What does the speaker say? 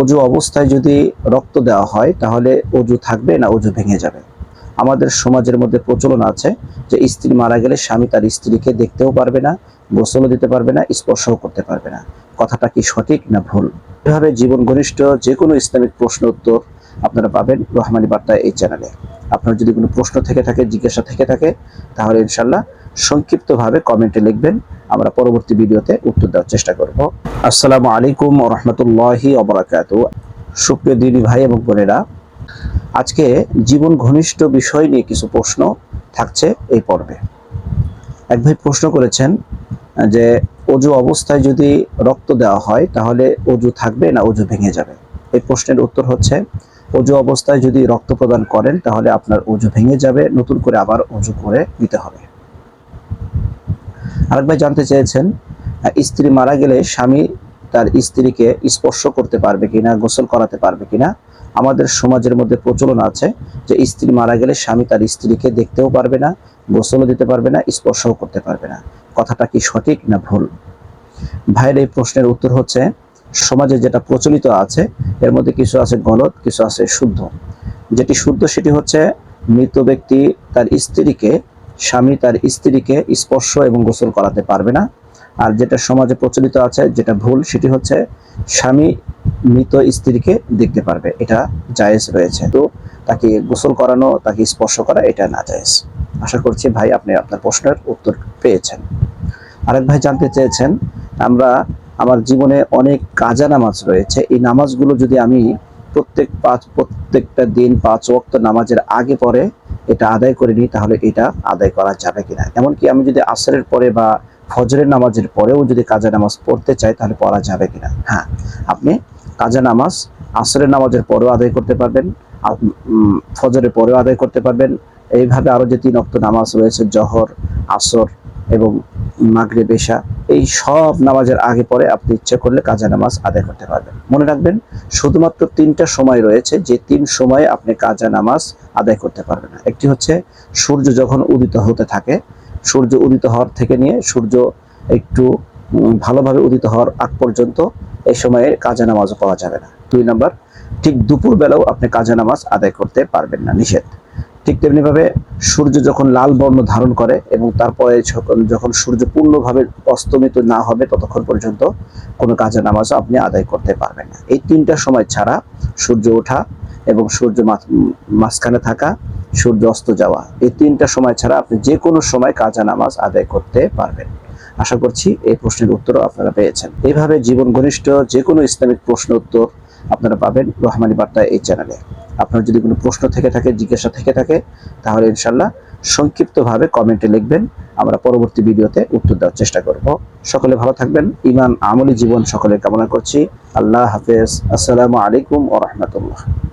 অজু অবস্থায় যদি রক্ত দেওয়া হয়, তাহলে অজু থাকবে না, অজু ভেঙে যাবে। আমাদের সমাজের মধ্যে প্রচলন আছে যে, স্ত্রী মারা গেলে স্বামী তার স্ত্রীকে দেখতেও পারবে না, গোসলও দিতে পারবে না, স্পর্শও করতে পারবে না। কথাটা কি সঠিক না ভুল? এভাবে জীবন ঘনিষ্ঠ যে কোনো ইসলামিক প্রশ্ন উত্তর আপনারা পাবেন রহমানি বার্তা এই চ্যানেলে। আপনার যদি কোনো প্রশ্ন থেকে থাকে, জিজ্ঞাসা থেকে থাকে, তাহলে ইনশাল্লাহ সংক্ষিপ্তভাবে কমেন্টে লিখবেন। আমরা পরবর্তী ভিডিওতে উত্তর দেওয়ার চেষ্টা করব। আসসালামু আলাইকুম রহমতুল্লাহি অবরাকাত সুপ্রিয় দিনী ভাই এবং বোনেরা, আজকে জীবন ঘনিষ্ঠ বিষয় নিয়ে কিছু প্রশ্ন থাকছে এই পর্বে। এক ভাই প্রশ্ন করেছেন যে, অজু অবস্থায় যদি রক্ত দেওয়া হয়, তাহলে অজু থাকবে না অজু ভেঙে যাবে? এই প্রশ্নের উত্তর হচ্ছে অজু অবস্থায় যদি রক্ত প্রদান করেন, তাহলে আপনার অজু ভেঙে যাবে। নতুন করে আবার অজু করে নিতে হবে। আরেক ভাই জানতে চেয়েছেন স্ত্রী মারা গেলে স্বামী তার স্ত্রীকে স্পর্শ করতে পারবে কিনা, গোসল করাতে পারবে কিনা, আমাদের সমাজের মধ্যে প্রচলন আছে যে স্ত্রী মারা গেলে স্বামী তার স্ত্রীকে দেখতেও পারবে না, গোসলও দিতে পারবে না, স্পর্শও করতে পারবে না। কথাটা কি সঠিক না ভুল? ভাইয়ের এই প্রশ্নের উত্তর হচ্ছে সমাজে যেটা প্রচলিত আছে, এর মধ্যে কিছু আছে গলত, কিছু আছে শুদ্ধ। যেটি শুদ্ধ সেটি হচ্ছে মৃত ব্যক্তি তার স্ত্রীকে, স্বামী তার স্ত্রীকে স্পর্শ এবং গোসল করাতে পারবে না। আর যেটা সমাজে প্রচলিত আছে, যেটা ভুল, সেটি হচ্ছে স্বামী মৃত স্ত্রীকে দেখতে পারবে। এটা জায়েজ রয়েছে। তো তাকে গোসল করানো, তাকে স্পর্শ করা, এটা না জায়েজ। আশা করছি ভাই আপনি আপনার প্রশ্নের উত্তর পেয়েছেন। আরেক ভাই জানতে চেয়েছেন, আমরা আমার জীবনে অনেক কাজা নামাজ রয়েছে। এই নামাজগুলো যদি আমি প্রত্যেক পাঁচ, প্রত্যেকটা দিন পাঁচ ওয়াক্ত নামাজের আগে পরে এটা আদায় করে নিই, তাহলে এটা আদায় করা যাবে কিনা? এমনকি আমি যদি আসরের পরে বা ফজরের নামাজের পরেও যদি কাজা নামাজ পড়তে চাই, তাহলে পড়া যাবে কিনা? হ্যাঁ আপনি কাজা নামাজ আসরের নামাজের পরেও আদায় করতে পারবেন ফজরের পরেও আদায় করতে পারবেন। এইভাবে আরও যে তিন অক্ত নামাজ রয়েছে, জহর, আসর এবং মাগরে বেশা এই সব নামাজের আগে পরে আপনি ইচ্ছে করলে কাজা নামাজ আদায় করতে পারবেন। মনে রাখবেন, শুধুমাত্র তিনটা সময় রয়েছে, যে তিন সময়ে আপনি কাজা নামাজ আদায় করতে পারবেন একটি হচ্ছে, সূর্য যখন উদিত হতে থাকে, সূর্য উদিত হওয়ার থেকে নিয়ে সূর্য একটু ভালোভাবে উদিত হওয়ার আগ পর্যন্ত এই সময়ে কাজা নামাজও পাওয়া যাবে না। দুই নম্বর, ঠিক দুপুর বেলাও আপনি কাজা নামাজ আদায় করতে পারবেন না, নিষেধ। ঠিক তেমনিভাবে সূর্য যখন লাল বর্ণ ধারণ করে এবং তারপরে যখন সূর্য পূর্ণভাবে অস্তমিত না হবে ততক্ষণ পর্যন্ত কোনো কাজা নামাজও আপনি আদায় করতে পারবেন না। এই তিনটা সময় ছাড়া সূর্য ওঠা এবং সূর্য মাঝ- মাঝখানে থাকা, সূর্য অস্ত যাওয়া, এই তিনটা সময় ছাড়া আপনি যে কোনো সময় কাজা নামাজ আদায় করতে পারবেন। আশা করছি এই প্রশ্নের উত্তরও আপনারা পেয়েছেন। এইভাবে জীবন ঘনিষ্ঠ যে কোনো ইসলামিক প্রশ্ন উত্তর আপনারা পাবেন রহমানি বার্তা এই চ্যানেলে। আপনার যদি কোনো প্রশ্ন থেকে থাকে, জিজ্ঞাসা থেকে থাকে, তাহলে ইনশাল্লাহ সংক্ষিপ্তভাবে কমেন্টে লিখবেন। আমরা পরবর্তী ভিডিওতে উত্তর দেওয়ার চেষ্টা করব। সকলে ভালো থাকবেন। ইমান, আমলি জীবন সকলে কামনা করছি। আল্লাহ হাফেজ। আসসালামু আলাইকুম ও রহমতুল্লাহ।